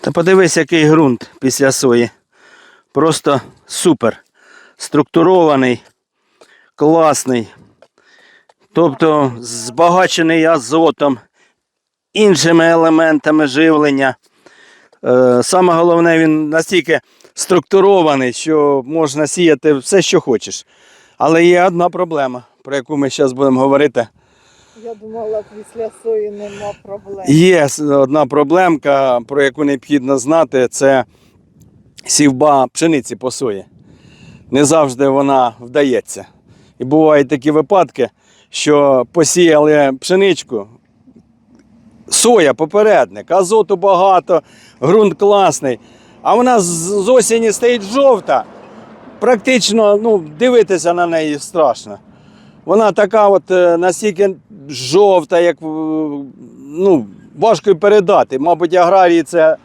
Та подивись, який ґрунт після сої. Просто супер. Структурований, класний. Тобто збагачений азотом, іншими елементами живлення. Е, Саме головне, він настільки структурований, що можна сіяти все, що хочеш. Але є одна проблема, про яку ми зараз будемо говорити. Я думала, після сої нема проблем. Є одна проблемка, про яку необхідно знати, це сівба пшениці по сої. Не завжди вона вдається. І бувають такі випадки, що посіяли пшеничку, соя попередник, азоту багато, ґрунт класний, а вона з осені стоїть жовта. Практично ну, дивитися на неї страшно. Вона така от е, настільки жовта, як е, ну, важко й передати. Мабуть, аграрії це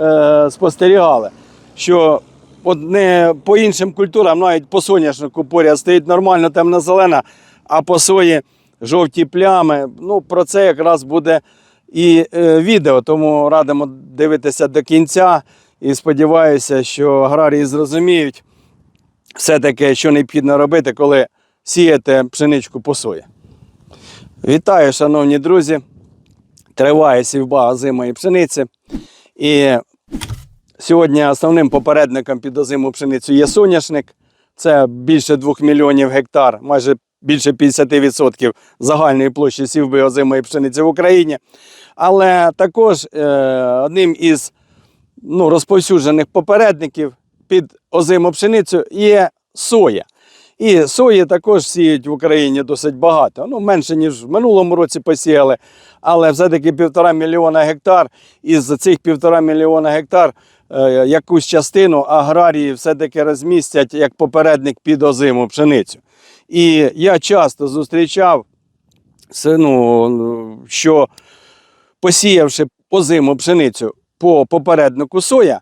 е, спостерігали. Що от не по іншим культурам, навіть по соняшнику поряд стоїть нормально темно-зелена, а по сої жовті плями. Ну, про це якраз буде і е, відео, тому радимо дивитися до кінця. І сподіваюся, що аграрії зрозуміють все-таки, що необхідно робити, коли сіяти пшеничку по сої. Вітаю, шановні друзі! Триває сівба озимої пшениці. І сьогодні основним попередником під озиму пшеницю є соняшник. Це більше 2 мільйонів гектар, майже більше 50% загальної площі сівби озимої пшениці в Україні. Але також е, одним із ну, розповсюджених попередників під озиму пшеницю є соя. І сої також сіють в Україні досить багато. Ну, менше, ніж в минулому році посіяли, але все-таки півтора мільйона гектар. І з цих півтора мільйона гектар е, якусь частину аграрії все-таки розмістять як попередник під озиму пшеницю. І я часто зустрічав, ну, що посіявши озиму пшеницю по попереднику соя,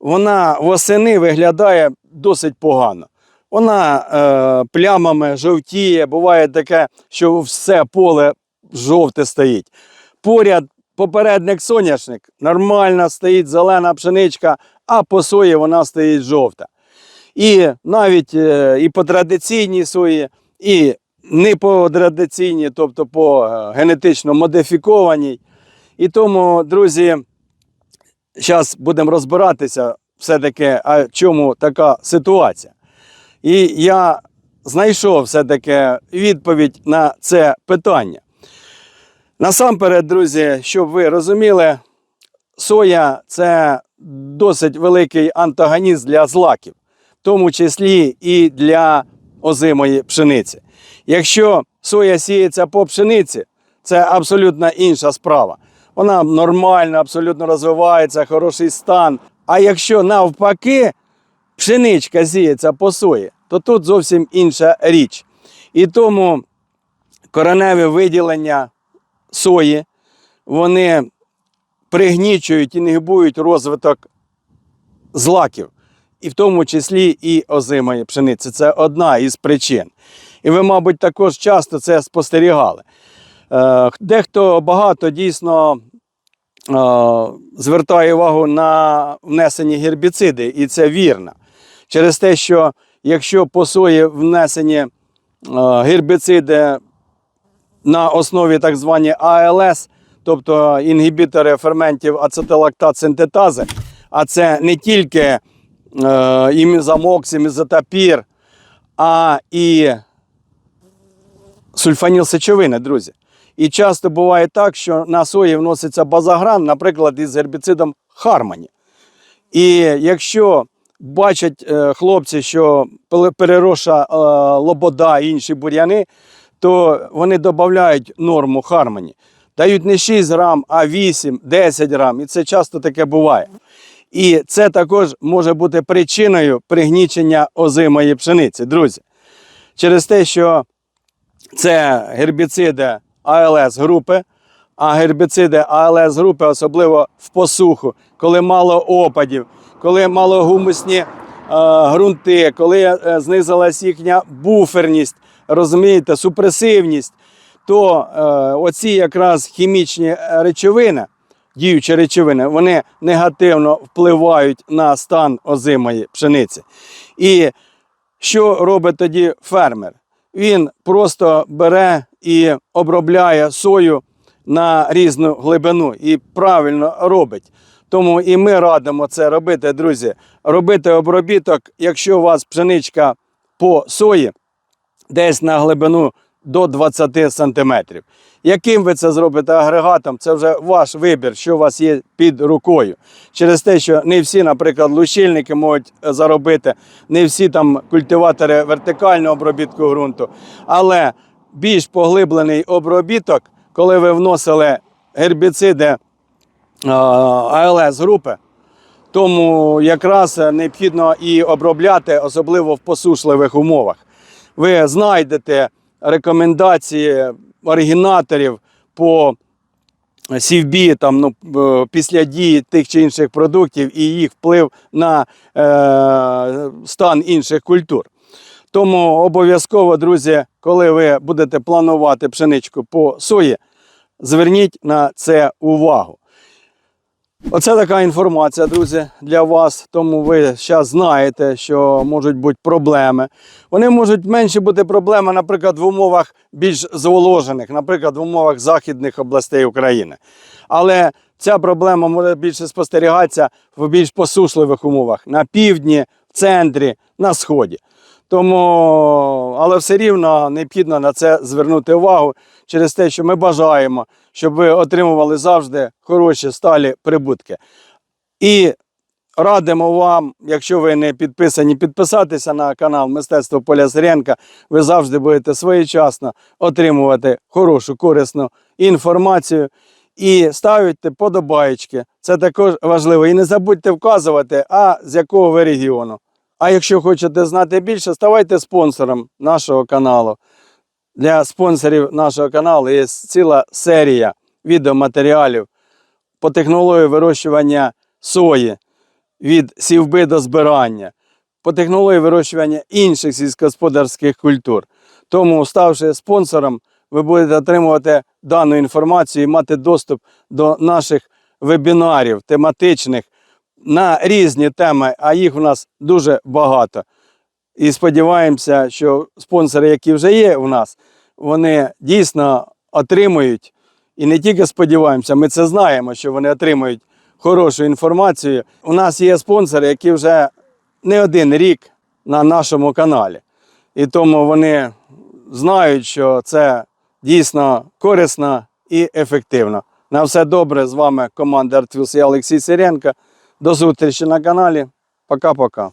вона восени виглядає досить погано. Вона е, плямами жовтіє, буває таке, що все поле жовте стоїть. Поряд попередник соняшник, нормально стоїть зелена пшеничка, а по сої вона стоїть жовта. І навіть е, і по традиційній сої, і не по традиційній, тобто по е, генетично модифікованій. І тому, друзі, зараз будемо розбиратися все-таки, а чому така ситуація. І я знайшов все-таки відповідь на це питання. Насамперед, друзі, щоб ви розуміли, соя це досить великий антагоніст для злаків, в тому числі і для озимої пшениці. Якщо соя сіється по пшениці, це абсолютно інша справа. Вона нормально, абсолютно розвивається, хороший стан. А якщо навпаки пшеничка сіється по сої, то тут зовсім інша річ. І тому кореневі виділення сої, вони пригнічують, інгібують розвиток злаків, і в тому числі і озимої пшениці. Це одна із причин. І ви, мабуть, також часто це спостерігали. Е, Дехто багато дійсно е, звертає увагу на внесені гербіциди, і це вірно. Через те, що якщо по сої внесені е, гербіциди на основі так звані АЛС, тобто інгібітори ферментів ацетилактат синтетази, а це не тільки е, імізамокс, імізотапір, а і сульфанілсечовини, друзі. І часто буває так, що на сої вноситься базагран, наприклад, із гербіцидом Хармоні. І якщо бачать е, хлопці, що переросша е, лобода і інші бур'яни, то вони додають норму Хармоні. Дають не 6 грам, а 8, 10 грам. І це часто таке буває. І це також може бути причиною пригнічення озимої пшениці, друзі. Через те, що це гербіциди АЛС групи, а гербіциди АЛС групи, особливо в посуху, коли мало опадів, коли малогумусні е, ґрунти, коли е, знизилась їхня буферність, розумієте, супресивність, то е, оці якраз хімічні речовини діючі речовини, вони негативно впливають на стан озимої пшениці. І що робить тоді фермер? Він просто бере і обробляє сою на різну глибину і правильно робить. Тому і ми радимо це робити, друзі. Робити обробіток, якщо у вас пшеничка по сої, десь на глибину до 20 сантиметрів. Яким ви це зробите агрегатом, це вже ваш вибір, що у вас є під рукою. Через те, що не всі, наприклад, лущильники можуть е, заробити, не всі там культиватори вертикального обробітку ґрунту. Але більш поглиблений обробіток, коли ви вносили гербіциди е, АЛС групи, тому якраз необхідно і обробляти, особливо в посушливих умовах. Ви знайдете рекомендації оригінаторів по сівбі, там, ну, е, після дії тих чи інших продуктів і їх вплив на е, стан інших культур. Тому обов'язково, друзі, коли ви будете планувати пшеничку по сої, зверніть на це увагу. Оце така інформація, друзі, для вас. Тому ви зараз знаєте, що можуть бути проблеми. Вони можуть менше бути проблеми, наприклад, в умовах більш зволожених, наприклад, в умовах західних областей України. Але ця проблема може більше спостерігатися в більш посушливих умовах на півдні, в центрі, на сході. Тому, але все рівно необхідно на це звернути увагу через те, що ми бажаємо, щоб ви отримували завжди хороші сталі прибутки. І радимо вам, якщо ви не підписані, підписатися на канал Мистецтво Поля Сиренка. Ви завжди будете своєчасно отримувати хорошу, корисну інформацію. І ставте подобаєчки. Це також важливо. І не забудьте вказувати, а з якого ви регіону. А якщо хочете знати більше, ставайте спонсором нашого каналу. Для спонсорів нашого каналу є ціла серія відеоматеріалів по технології вирощування сої від сівби до збирання, по технології вирощування інших сільськогосподарських культур. Тому, ставши спонсором, ви будете отримувати дану інформацію і мати доступ до наших вебінарів тематичних на різні теми, а їх у нас дуже багато. І сподіваємося, що спонсори, які вже є у нас, вони дійсно отримують. І не тільки сподіваємося, ми це знаємо, що вони отримують хорошу інформацію. У нас є спонсори, які вже не один рік на нашому каналі. І тому вони знають, що це дійсно корисно і ефективно. На все добре. З вами команда Артвілс і Олексій Сиренко. До зустрічі на каналі. Пока-пока.